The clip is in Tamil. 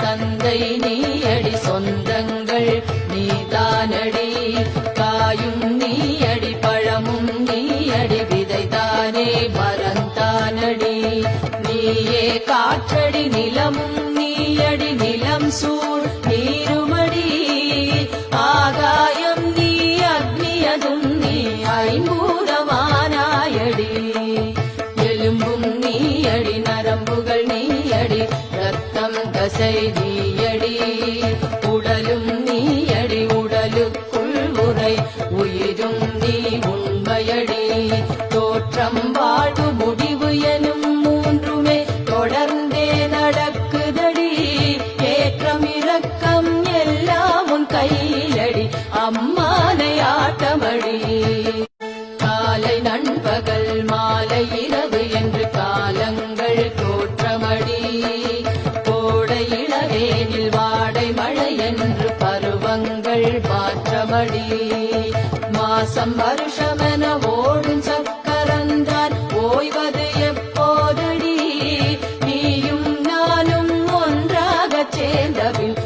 தந்தை நீயடி சொந்தங்கள் நீதானடி காயும் நீயடி பழமும் நீயடி விதைதானே மரந்தானடி நீயே காற்றடி நிலமும் நீயடி நிலம் சூழ் நீருமடி. ஆகாயம் நீ அக்னியதும் நீ ஐம்பூதமானாயடி எலும்பும் நீயடி நரம்புகள் நீ ரத்தம் நீயடி உடலும் நீயடி உடலுக்குள் உரை உயிரும் நீ உண்மையடி. தோற்றம் வாடு முடிவு எனும் மூன்றுமே தொடர்ந்தே நடக்குதடி. ஏற்றம் இறக்கம் எல்லாம் உன் கையிலடி அம்மானை ஆட்டமடி. காலை நண்பகல் மாலை இரவு என்று காலங்கள் தோற்றமடி. வேனில் வாடை மழையென்று பருவங்கள் மாற்றமடி மாசம் வருஷமென ஓடும் சக்கரந்தான் ஓய்வது எப்போதடி? நீயும் நானும் ஒன்றாக சேர்ந்தபின்